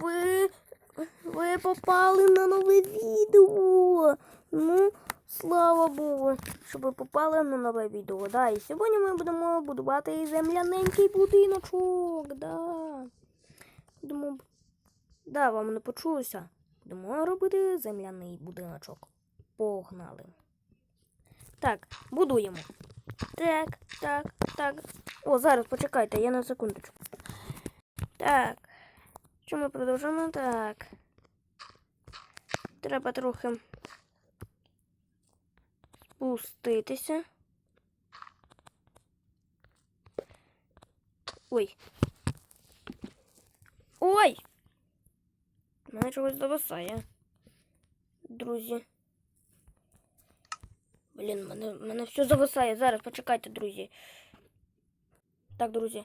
Ви, ви попали на нове відео. Ну, слава Богу, що ви попали на нове відео. Да, і сьогодні ми будемо будувати земляненький будиночок. Да. Будемо... Да, вам не почулося. Будемо робити земляний будиночок. Погнали. Так, будуємо. Так, так, так. О, зараз почекайте, я на секундочку. Так. Що ми продовжуємо? Так. Треба трохи спуститися. Ой. Ой! Мене чогось зависає. Друзі. Блін, мене, мене все зависає. Зараз почекайте, друзі. Так, друзі.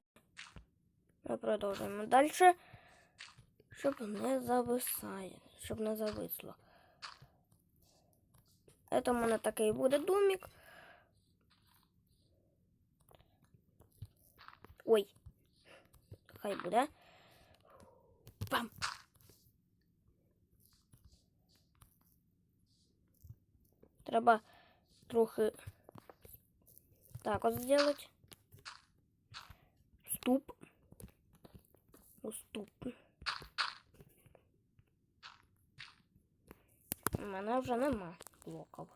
Ми продовжуємо далі. Щоб не зависає. Щоб не зависло. Это у мене такий буде домик. Ой. Хай буде. Пам. Треба трохи так от зробити. Ступ. Уступ. У мене вже нема блоків.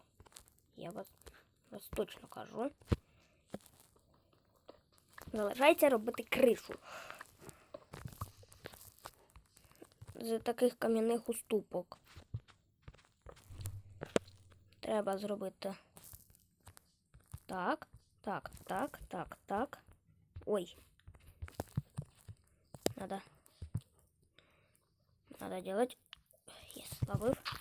Я вас, вас точно кажу. Залишається робити кришу. З таких кам'яних уступок. Треба зробити так, так, так, так, так. Ой. Надо. Надо делать. Я слабив.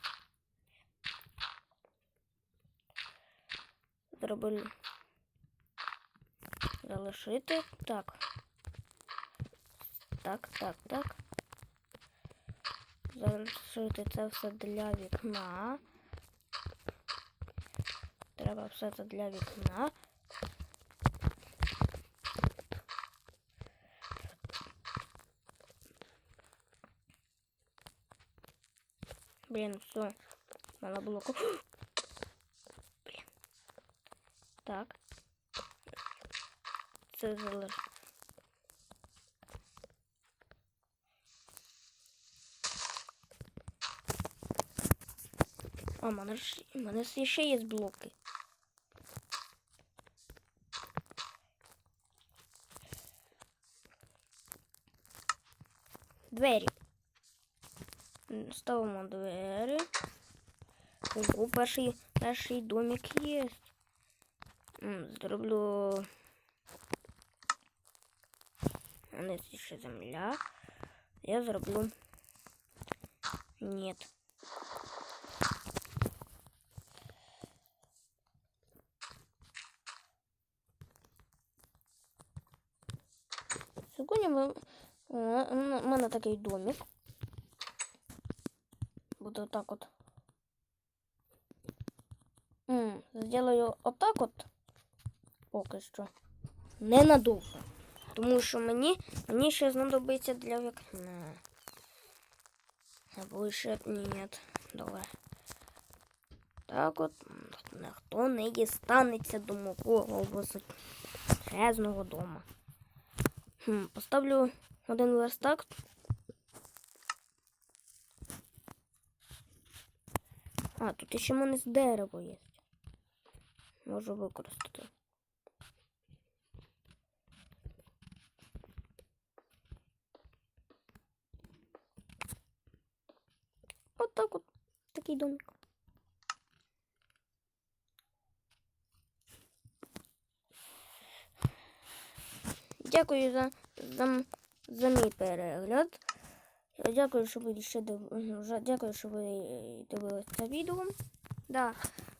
Зробили. Залишити. Так. Так, так, так. Залишити це все для вікна. Треба все це для вікна. Блін, все. Мало блоку. Так. Це залиш. А, в мене ж в мене ще є блоки. Двері. Ставимо двері. Ого, перший, перший домик є. Зроблю. Не ще земля. Я зроблю. Нет. Сьогодні ми, у мене такий домик. Буду так от. М, Сделаю отак от поки що. Ненадовго. Тому що мені, мені ще знадобиться для вікна. Або ще ні. Добре. Так от ніхто не дістанеться до мого грязного дома. Хм, поставлю один верстак. А, тут ще в мене з дерева є. Можу використати. От так от. Такий домик. Дякую за, за, за мій перегляд. Дякую, що ви ще див... дякую, що ви дивились це відео. Да.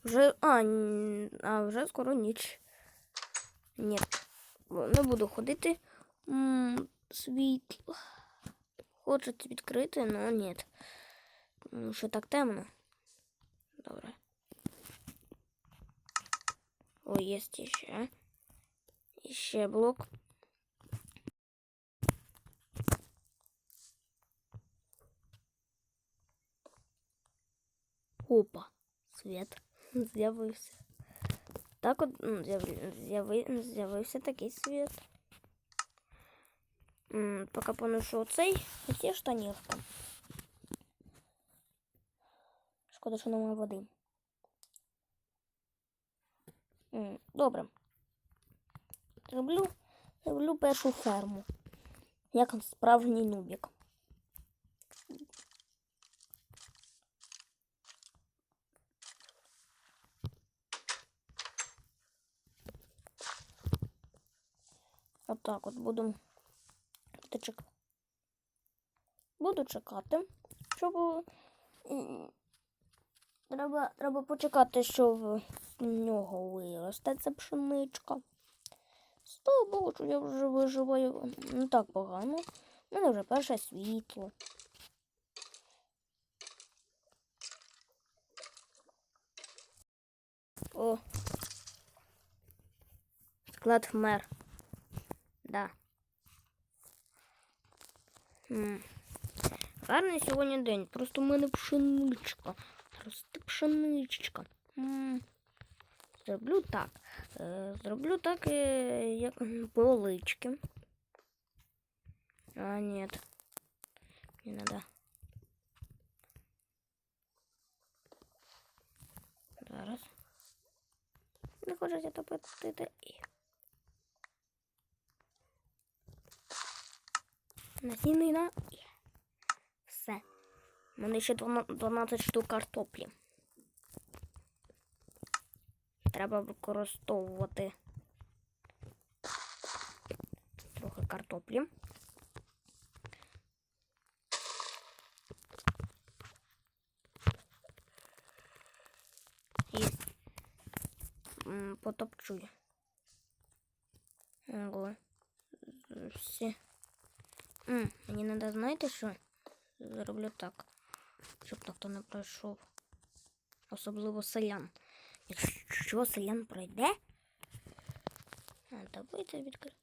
Вже. А, а вже скоро ніч. Ні. Не буду ходити. Світло. Хочеться відкрити, але ні. Ну що так темно? Добре. О, є ще. І ще блок. Опа, світ з'явився. Так от з'явився такий світ. Поки поношу оцей, оці штанівки. Шкода, що немає води. Добре. Зроблю, зроблю першу ферму. Як справжній нубік. Отак от буду буду чекати. Буду чекати, щоб треба, треба почекати, щоб з нього виросте ця пшеничка. Слава Богу, що я вже виживаю не так погано. У мене вже перше світло. О. Склад вмер. Да. Гарний сьогодні день. Просто в мене пшеничка. Росте пшеничка. М. Зроблю так. Е, Зроблю так, е, як м, полички. А, нет. Не надо. Зараз. Не хочеться топити. І. Насінина. І. Все. У мене ще 12 12 штук картоплі. Треба використовувати трохи картоплі. І м, потопчу. Ого. Всі. М, мені треба, знаєте що? Зроблю так, Щоб ніхто не пройшов. Особливо селян. Якщо селян пройде. Давайте відкрити.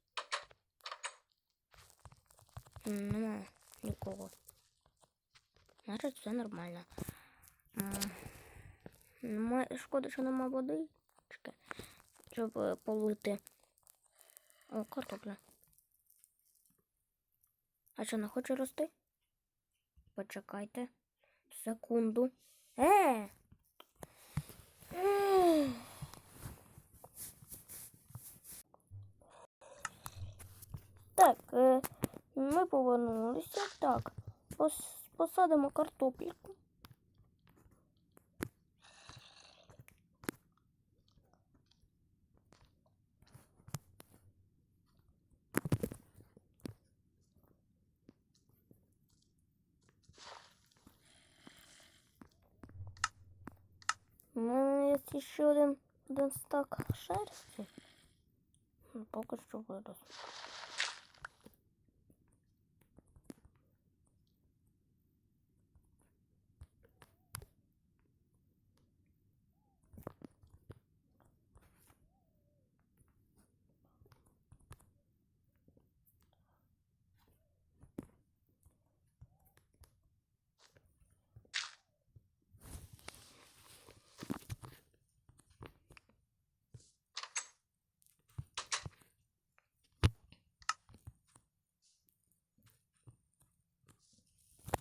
Нема нікого. Значить, все нормально. Шкода, що нема води. Чекай, щоб е, полити. О, картопля. А що, не хоче рости? Почекайте. Секунду. Е! Так, е, ми повернулися. Так, пос- посадимо картопельку. У є ще один, один стак шерсті. пока що вирос.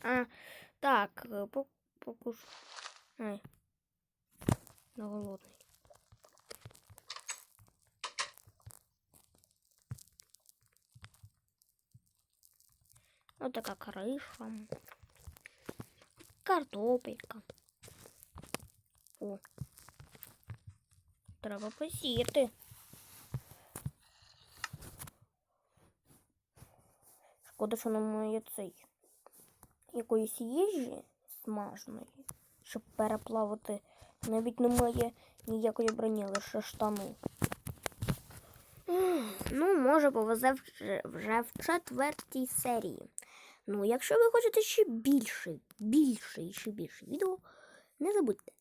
А, так, е, по- покуш. Ай. Я голодний. Ось така криша. Картопелька. О. Треба посіяти. Шкода, що немає цей якоїсь їжі смаженої, щоб переплавати. Навіть немає ніякої броні, лише штани. Ну, може, повезе вже, вже в четвертій серії. Ну, якщо ви хочете ще більше, більше і ще більше відео, не забудьте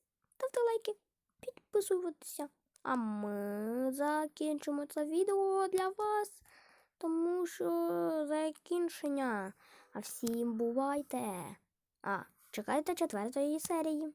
ставте лайки, підписуватися. А ми закінчимо це відео для вас, тому що закінчення. А всім бувайте. А, чекайте четвертої серії.